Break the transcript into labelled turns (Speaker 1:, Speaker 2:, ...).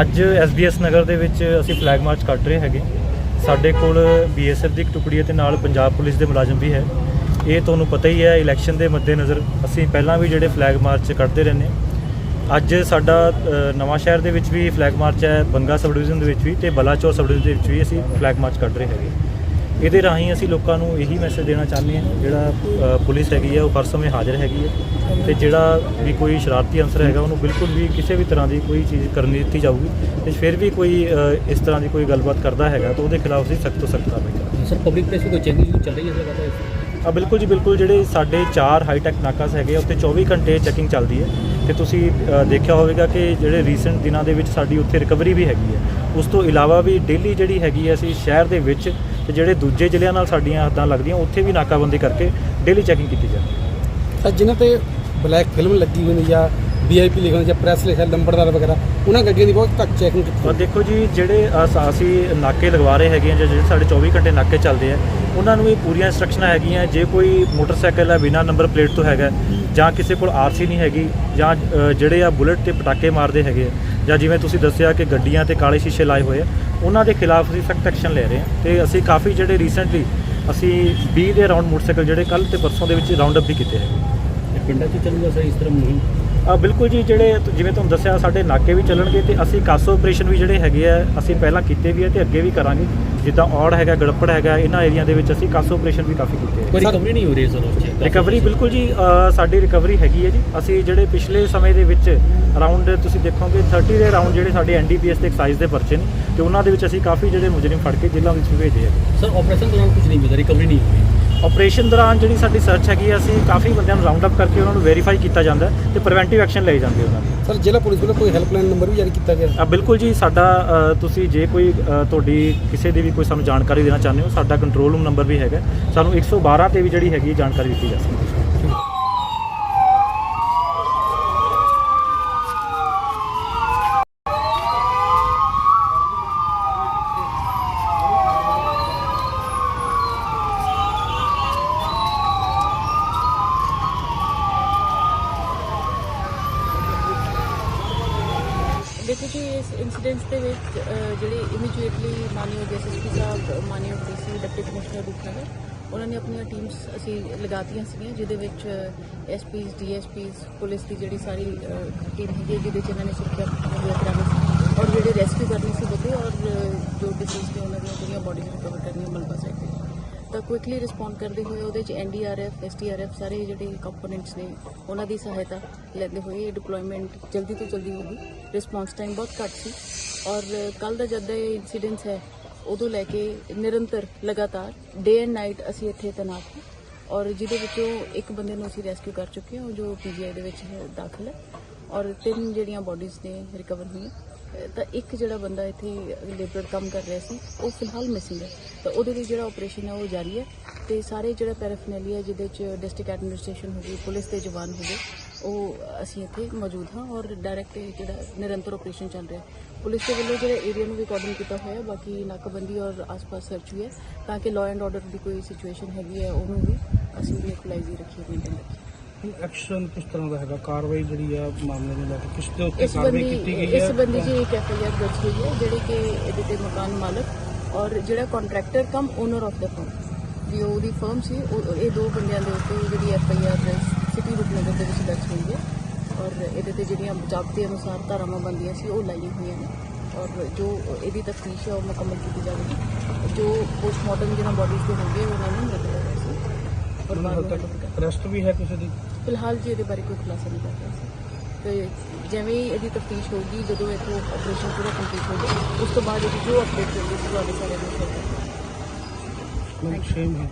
Speaker 1: ਅੱਜ ਐਸਬੀਐਸ ਨਗਰ ਦੇ ਵਿੱਚ ਅਸੀਂ ਫਲੈਗ ਮਾਰਚ ਕੱਢ ਰਹੇ ਹੈਗੇ। ਸਾਡੇ ਕੋਲ ਬੀਐਸਐਫ ਦੀ ਇੱਕ ਟੁਕੜੀ ਹੈ ਤੇ ਨਾਲ ਪੰਜਾਬ ਪੁਲਿਸ ਦੇ ਮੁਲਾਜ਼ਮ ਵੀ ਹੈ। ਇਹ ਤੁਹਾਨੂੰ ਪਤਾ ਹੀ ਹੈ ਇਲੈਕਸ਼ਨ ਦੇ ਮੱਦੇਨਜ਼ਰ ਅਸੀਂ ਪਹਿਲਾਂ ਵੀ ਜਿਹੜੇ ਫਲੈਗ ਮਾਰਚ ਕੱਢਦੇ ਰਹਿੰਦੇ ਹਾਂ। ਅੱਜ ਸਾਡਾ ਅ, ਨਵਾਂ ਸ਼ਹਿਰ ਦੇ ਵਿੱਚ ਵੀ ਫਲੈਗ ਮਾਰਚ ਹੈ ਬੰਗਾ ਸਬ ਡਿਵੀਜ਼ਨ ਦੇ ਵਿੱਚ ਵੀ ਤੇ ਬਲਾਚੌਰ ਸਬ ਡਿਵੀਜ਼ਨ ਦੇ ਵਿੱਚ ਵੀ ਅਸੀਂ ਫਲੈਗ ਮਾਰਚ ਕੱਢ ਰਹੇ ਹੈਗੇ। ਇਹਦੇ ਰਾਹੀਂ ਅਸੀਂ ਲੋਕਾਂ ਨੂੰ ਇਹੀ ਮੈਸੇਜ ਦੇਣਾ ਚਾਹੁੰਦੇ ਹਾਂ ਜਿਹੜਾ ਪੁਲਿਸ ਹੈਗੀ ਹੈ ਉਹ ਹਰ ਸਮੇਂ ਹਾਜ਼ਰ ਹੈਗੀ ਹੈ ਤੇ ਜਿਹੜਾ ਵੀ ਕੋਈ ਸ਼ਰਾਰਤੀ ਅੰਸਰ ਹੈਗਾ ਉਹਨੂੰ ਬਿਲਕੁਲ ਵੀ ਕਿਸੇ ਵੀ ਤਰ੍ਹਾਂ ਦੀ ਕੋਈ ਚੀਜ਼ ਕਰਨ ਨਹੀਂ ਦਿੱਤੀ ਜਾਊਗੀ ਤੇ ਫਿਰ ਵੀ ਕੋਈ ਇਸ ਤਰ੍ਹਾਂ ਦੀ ਕੋਈ ਗੱਲਬਾਤ ਕਰਦਾ ਹੈਗਾ ਤਾਂ ਉਹਦੇ ਖਿਲਾਫ ਅਸੀਂ ਸਖਤ ਤੋਂ ਸਖਤ ਕਾਰਵਾਈ ਕਰਾਂਗੇ।
Speaker 2: ਸਰ ਪਬਲਿਕ ਪਲੇਸ ਕੋਈ ਚੈਕਿੰਗ ਚੱਲ ਰਹੀ ਹੈ ਇਸ ਵਕਤ
Speaker 1: ਆ ਬਿਲਕੁਲ ਜੀ ਬਿਲਕੁਲ ਜਿਹੜੇ ਸਾਡੇ ਚਾਰ ਹਾਈਟੈਕ ਨਾਕਾਸ ਹੈਗੇ ਆ, ਉੱਥੇ 24 ਘੰਟੇ ਚੈਕਿੰਗ ਚੱਲਦੀ ਹੈ ਤੇ ਤੁਸੀਂ ਦੇਖਿਆ ਹੋਵੇਗਾ ਕਿ ਜਿਹੜੇ ਰੀਸੈਂਟ ਦਿਨਾਂ ਦੇ ਵਿੱਚ ਸਾਡੀ ਉੱਥੇ ਰਿਕਵਰੀ ਵੀ ਹੈਗੀ ਹੈ। ਉਸ ਤੋਂ ਇਲਾਵਾ ਵੀ ਡੇਲੀ ਜਿਹੜੀ ਹੈਗੀ ਹੈ ਅਸੀਂ ਸ਼ਹਿਰ ਦੇ ਵਿੱਚ ਤੇ ਜਿਹੜੇ ਦੂਜੇ ਜ਼ਿਲ੍ਹਿਆਂ ਨਾਲ ਸਾਡੀਆਂ ਹੱਦਾਂ ਲੱਗਦੀਆਂ ਉੱਥੇ ਵੀ ਨਾਕਾਬੰਦੀ ਕਰਕੇ ਡੇਲੀ ਚੈਕਿੰਗ ਕੀਤੀ ਜਾਂਦੀ ਹੈ
Speaker 3: ਤਾਂ ਜਿਨ੍ਹਾਂ ਤੇ ਬਲੈਕ ਫਿਲਮ ਲੱਗੀ ਹੋਈ ਨੇ ਜਾਂ ਵੀਆਈਪੀ ਲਿਖਣ ਜਾਂ ਪ੍ਰੈਸ ਲਿਖਿਆ ਨੰਬਰਦਾਰ ਵਗੈਰਾ ਉਹਨਾਂ ਗੱਡੀਆਂ ਦੀ ਬਹੁਤ ਘੱਟ ਚੈਕਿੰਗ ਕੀਤੀ
Speaker 1: ਦੇਖੋ ਜੀ ਜਿਹੜੇ ਅਸ- ਨਾਕੇ ਲਗਵਾ ਰਹੇ ਹੈਗੇ ਜਾਂ ਜਿਹੜੇ ਸਾਡੇ 24 ਘੰਟੇ ਨਾਕੇ ਚੱਲਦੇ ਆ ਉਹਨਾਂ ਨੂੰ ਇਹ ਪੂਰੀਆਂ ਇੰਸਟਰਕਸ਼ਨਾਂ ਹੈਗੀਆਂ ਜੇ ਕੋਈ ਮੋਟਰਸਾਈਕਲ ਹੈ ਬਿਨਾ ਨੰਬਰ ਪਲੇਟ ਤੋਂ ਹੈਗਾ ਜਾਂ ਕਿਸੇ ਕੋਲ ਆਰਸੀ ਨਹੀਂ ਹੈਗੀ ਜਾਂ ਜਿਹੜੇ ਆ ਬੁਲਟ ਤੇ ਪਟਾਕੇ ਮਾਰਦੇ ਹੈਗੇ ਜਾਂ ਜਿਵੇਂ ਤੁਸੀਂ ਦੱਸਿਆ ਕਿ ਗੱਡੀਆਂ ਤੇ ਕਾਲੇ ਸ਼ੀਸ਼ੇ ਲਾਏ ਹੋਏ ਆ ਉਹਨਾਂ ਦੇ ਖਿਲਾਫ ਅਸੀਂ ਸਖਤ ਐਕਸ਼ਨ ਲੈ ਰਹੇ ਹਾਂ ਤੇ ਅਸੀਂ ਕਾਫੀ ਜਿਹੜੇ ਰੀਸੈਂਟਲੀ ਅਸੀਂ 20 ਦੇ ਅਰਾਊਂਡ ਮੋਟਰਸਾਈਕਲ ਜਿਹੜੇ ਕੱਲ ਤੇ ਪਰਸੋਂ ਦੇ ਵਿੱਚ ਰਾਉਂਡ ਅਪ ਵੀ ਕੀਤੇ ਹੈਗੇ
Speaker 2: ਪਿੰਡਾਂ 'ਚ ਚੱਲੂਗਾ ਸਰ, ਇਸ ਤਰ੍ਹਾਂ ਮੁਹਿੰਮ?
Speaker 1: ਬਿਲਕੁਲ ਜੀ ਜਿਹੜੇ ਜਿਵੇਂ ਤੁਹਾਨੂੰ ਦੱਸਿਆ ਸਾਡੇ ਨਾਕੇ ਵੀ ਚੱਲਣਗੇ ਤੇ ਅਸੀਂ ਕਾਸੋ ਆਪਰੇਸ਼ਨ ਵੀ ਜਿਹੜੇ ਹੈਗੇ ਆ ਅਸੀਂ ਪਹਿਲਾਂ ਕੀਤੇ ਵੀ ਆ ਤੇ ਅੱਗੇ ਵੀ ਕਰਾਂਗੇ। ਜਿੱਦਾਂ ਔੜ ਹੈਗਾ ਗੜਪੜ ਹੈਗਾ ਇਹਨਾਂ ਏਰੀਆ ਦੇ ਵਿੱਚ ਅਸੀਂ ਕਾਸੋ ਆਪਰੇਸ਼ਨ ਵੀ ਕਾਫੀ ਕੀਤੇ ਆ।
Speaker 2: ਕੋਈ ਰਿਕਵਰੀ ਨਹੀਂ ਹੋ ਰਹੀ ਸਰ ਉਸ 'ਚ
Speaker 1: ਰਿਕਵਰੀ ਬਿਲਕੁਲ ਜੀ ਸਾਡੀ ਰਿਕਵਰੀ ਹੈਗੀ ਹੈ ਜੀ। ਅਸੀਂ ਜਿਹੜੇ ਪਿਛਲੇ ਸਮੇਂ ਦੇ ਵਿੱਚ ਅਰਾਊਂਡ ਤੁਸੀਂ ਦੇਖੋਗੇ 30 ਦੇ ਅਰਾਊਂਡ ਜਿਹੜੇ ਸਾਡੇ ਐਨਡੀਪੀਐਸ ਦੇ ਐਕਸਾਈਜ਼ ਦੇ ਪਰਚੇ ਨੇ ਤੇ ਉਹਨਾਂ ਦੇ ਵਿੱਚ ਅਸੀਂ ਕਾਫੀ ਜਿਹੜੇ ਮੁਜਰਮ ਫੜ ਕੇ ਜੇਲ੍ਹਾਂ ਵਿੱਚ ਭੇਜੇ ਆ।
Speaker 2: ਸਰ ਆਪਰੇਸ਼ਨ ਦੌਰਾਨ ਕੁਝ ਨਹੀਂ ਮਿਲਿਆ ਰਿਕਵਰੀ ਨਹੀਂ ਹੋਈ
Speaker 1: ਆਪਰੇਸ਼ਨ ਦੌਰਾਨ ਜਿਹੜੀ ਸਾਡੀ ਸਰਚ ਹੈਗੀ ਆ ਅਸੀਂ ਕਾਫੀ ਬੰਦਿਆਂ ਨੂੰ ਰਾਉਂਡ ਅਪ ਕਰਕੇ ਉਹਨਾਂ ਨੂੰ ਵੈਰੀਫਾਈ ਕੀਤਾ ਜਾਂਦਾ ਹੈ ਤੇ ਪ੍ਰੀਵੈਂਟਿਵ ਐਕਸ਼ਨ ਲਏ ਜਾਂਦੇ ਉਹਨਾਂ ਦੇ।
Speaker 3: ਸਰ ਜ਼ਿਲ੍ਹਾ ਪੁਲਿਸ ਵੱਲੋਂ ਕੋਈ ਹੈਲਪਲਾਈਨ ਨੰਬਰ ਵੀ ਜਾਰੀ ਕੀਤਾ ਗਿਆ?
Speaker 1: ਆ ਬਿਲਕੁਲ ਜੀ ਸਾਡਾ ਅ, ਤੁਸੀਂ ਜੇ ਕੋਈ ਅ, ਤੁਹਾਡੀ ਕਿਸੇ ਦੀ ਵੀ ਕੋਈ ਸਾਨੂੰ ਜਾਣਕਾਰੀ ਦੇਣਾ ਚਾਹੁੰਦੇ ਹੋ ਸਾਡਾ ਕੰਟਰੋਲ ਰੂਮ ਨੰਬਰ ਵੀ ਹੈਗਾ ਸਾਨੂੰ 112 ਤੇ ਵੀ ਜਿਹੜੀ ਹੈਗੀ ਜਾਣਕਾਰੀ ਦਿੱਤੀ ਜਾ ਸਕਦੀ ਹੈ।
Speaker 4: ਦੇਖੋ ਜੀ ਇਸ ਇਨਸੀਡੈਂਟ ਦੇ ਵਿੱਚ ਅਹ, ਜਿਹੜੇ ਇਮੀਡੀਏਟਲੀ ਮਾਨਯੋਗ ਐਸਐਸਪੀ ਸਾਹਿਬ ਮਾਨਯੋਗ ਡੀਸੀ ਡਿਪਟੀ ਕਮਿਸ਼ਨਰ ਰੂਪਨਗਰ ਉਹਨਾਂ ਨੇ ਆਪਣੀਆਂ ਟੀਮਸ ਅਸੀਂ ਲਗਾਤੀਆਂ ਸੀਗੀਆਂ ਜਿਹਦੇ ਵਿੱਚ ਐਸਪੀਸ ਡੀਐਸਪੀਸ ਪੁਲਿਸ ਦੀ ਜਿਹੜੀ ਸਾਰੀ ਟੀਮ ਹੈਗੀ ਹੈ, ਜਿਹਦੇ ਚ ਇਹਨਾਂ ਨੇ ਸੁਰੱਖਿਆ ਮੁਹੱਈਆ ਕਰਾਉਣੀ ਸੀ। ਔਰ ਜਿਹੜੇ ਰੈਸਕਿਊ ਕਰਨੀ ਸੀ ਬੰਦੇ ਔਰ ਅਹ, ਜੋ ਡਿਸੀਜ਼ ਨੇ ਉਹਨਾਂ ਦੀਆਂ ਜਿਹੜੀਆਂ ਬੋਡੀਜ਼ ਰਿਕਵਰ ਕਰਨੀਆਂ ਮਲਬਾ ਸਾਈਡ ਤੇ। ਤਾਂ ਕੁਇਕਲੀ ਰਿਸਪੌਂਡ ਕਰਦੇ ਹੋਏ ਉਹਦੇ ਚ ਐਨਡੀਆਰਐਫ ਐਸਟੀਆਰਐਫ ਸਾਰੇ ਜਿਹੜੇ ਕੰਪੋਨੈਂਟਸ ਨੇ, ਉਹਨਾਂ ਦੀ ਸਹਾਇਤਾ ਲੈਂਦੇ ਹੋਏ ਇਹ ਡਿਪਲੋਇਮੈਂਟ ਜਲਦੀ ਤੋਂ ਜਲਦੀ ਹੋ ਗਈ ਰਿਸਪੌਂਸ ਟਾਈਮ ਬਹੁਤ ਘੱਟ ਸੀ। ਔਰ ਕੱਲ ਦਾ ਜਦ ਇਹ ਇਨਸੀਡੈਂਟਸ ਹੈ, ਉਦੋਂ ਲੈ ਕੇ ਨਿਰੰਤਰ ਲਗਾਤਾਰ ਡੇ ਐਂਡ ਨਾਈਟ ਅਸੀਂ ਇੱਥੇ ਤੈਨਾਤ ਹਾਂ। ਔਰ ਜਿਹਦੇ ਵਿੱਚੋਂ ਇੱਕ ਬੰਦੇ ਨੂੰ ਅਸੀਂ ਰੈਸਕਿਊ ਕਰ ਚੁੱਕੇ ਹਾਂ ਜੋ ਪੀਜੀਆਈ ਦੇ ਵਿੱਚ ਹੈ- ਦਾਖਲ ਹੈ। ਔਰ ਤਿੰਨ ਜਿਹੜੀਆਂ ਬੋਡੀਜ਼ ਨੇ ਰਿਕਵਰ ਹੋਈਆਂ। ਤਾਂ ਇੱਕ ਜਿਹੜਾ ਬੰਦਾ ਇੱਥੇ ਲੇਬਰ ਕੰਮ ਕਰ ਰਿਹਾ ਸੀ, ਉਹ ਫਿਲਹਾਲ ਮਿਸਿੰਗ ਹੈ। ਤਾਂ ਉਹਦੇ ਲਈ ਜਿਹੜਾ ਆਪਰੇਸ਼ਨ ਹੈ, ਉਹ ਜਾਰੀ ਹੈ। ਤੇ ਸਾਰੇ ਜਿਹੜਾ ਪੈਰਾਫਿਨੈਲੀਆ ਜਿਹਦੇ ਚ ਡਿਸਟ੍ਰਿਕਟ ਐਡਮਿਨਿਸਟ੍ਰੇਸ਼ਨ ਹੋ ਗਈ, ਪੁਲਿਸ ਦੇ ਜਵਾਨ ਹੋ ਗਏ, ਉਹ ਅਸੀਂ ਇੱਥੇ ਮੌਜੂਦ ਹਾਂ ਔਰ ਡਾਇਰੈਕਟ ਜਿਹੜਾ ਨਿਰੰਤਰ ਆਪਰੇਸ਼ਨ ਚੱਲ ਰਿਹਾ ਪੁਲਿਸ ਦੇ ਵੱਲੋਂ ਜਿਹੜਾ ਏਰੀਆ ਨੂੰ ਵੀ ਕੋਆਰਡਨ ਕੀਤਾ ਹੋਇਆ ਬਾਕੀ ਨਾਕਾਬੰਦੀ ਔਰ ਆਸ-ਪਾਸ ਸਰਚ ਵੀ ਹੈ, ਤਾਂ ਕਿ ਲਾਅ ਐਂਡ ਆਰਡਰ ਦੀ ਕੋਈ ਸਿਚੁਏਸ਼ਨ ਹੈਗੀ ਹੈ, ਉਹਨੂੰ ਵੀ ਅਸੀਂ ਵੀ ਇਕੁਲਾਈਜ਼ ਰੱਖੀਏ ਮੇਨਟੇਨ ਰੱਖੀਏ।
Speaker 3: ਐਕਸ਼ਨ ਕਿਸ ਤਰ੍ਹਾਂ ਦਾ ਹੈਗਾ? ਕਾਰਵਾਈ ਜਿਹੜੀ ਆ ਮਾਮਲੇ ਨੂੰ ਲੈ ਕੇ ਕਿਸ ਦੇ ਉੱਤੇ
Speaker 4: ਇਸ
Speaker 3: ਕਾਰਵਾਈ
Speaker 4: ਬੰਦੀ
Speaker 3: ਕੀਤੀ ਗਈ
Speaker 4: ਇਸ
Speaker 3: ਹੈ
Speaker 4: ਬੰਦੀ ਜੀ ਇੱਕ ਐਫਆਈਆਰ ਦਰਜ ਹੋਈ ਹੈ ਜਿਹੜੀ ਕਿ ਇਹਦੇ ਤੇ ਮਕਾਨ ਮਾਲਕ ਔਰ ਜਿਹੜਾ contractor cum owner of the firm ਵੀ ਉਹਦੀ ਫਰਮ ਸੀ ਉਹ- ਇਹ ਦੋ ਬੰਦਿਆਂ ਦੇ ਉੱਤੇ ਜਿਹੜੀ ਐਫਆਈਆਰ ਸਿਟੀ ਰੂਪਨਗਰ ਦੇ ਵਿੱਚ ਦਰਜ ਹੋਈ ਹੈ। ਔਰ ਇਹਦੇ ਤੇ ਜਿਹੜੀਆਂ ਜਾਬਤੇ ਅਨੁਸਾਰ ਧਾਰਾਵਾਂ ਬੰਦੀਆਂ ਸੀ ਉਹ ਲਾਈਆਂ ਹੋਈਆਂ ਨੇ। ਔਰ ਜੋ ਇਹਦੀ ਤਫਤੀਸ਼ ਹੈ ਉਹ ਮੁਕੰਮਲ ਕੀਤੀ ਜਾਵੇਗੀ। ਜੋ ਪੋਸਟਮਾਰਟਮ ਜਿਹਨਾਂ ਬੋਡੀਜ਼ ਦੇ ਹੋਣਗੇ ਉਹਨਾਂ ਨੂੰ ਮਿਲ ਸੀ ਔਰ
Speaker 3: ਉਹਨਾਂ
Speaker 4: ਬਾਅਦ
Speaker 3: ਹਾਲ
Speaker 4: ਵਿੱਚ
Speaker 3: ਤੱਕ ਅਰੈਸਟ ਵੀ ਹੈ ਕਿਸੇ ਦੀ?
Speaker 4: ਫਿਲਹਾਲ ਜੀ ਇਹਦੇ ਬਾਰੇ ਕੋਈ ਖੁਲਾਸਾ ਨਹੀਂ ਕਰ ਰਿਹਾ ਸੀ। ਤੇ ਜਿਵੇਂ ਹੀ ਇਹਦੀ ਤਫਤੀਸ਼ ਹੋਊਗੀ ਜਦੋਂ ਇਥੋਂ ਆਪਰੇਸ਼ਨ ਪੂਰਾ ਕੰਪਲੀਟ ਹੋ ਜਾਏ ਉਸ ਤੋਂ ਬਾਅਦ ਇਹਦੀ ਜੋ ਅਪਡੇਟ ਹੋਊਗੀ ਤੁਹਾਡੇ ਸਾਰੇ ਨੂੰ ਸ਼ੇਅਰ ਕਰਾਂਗੇ
Speaker 3: ਸ਼ੇਮ ਹੈ।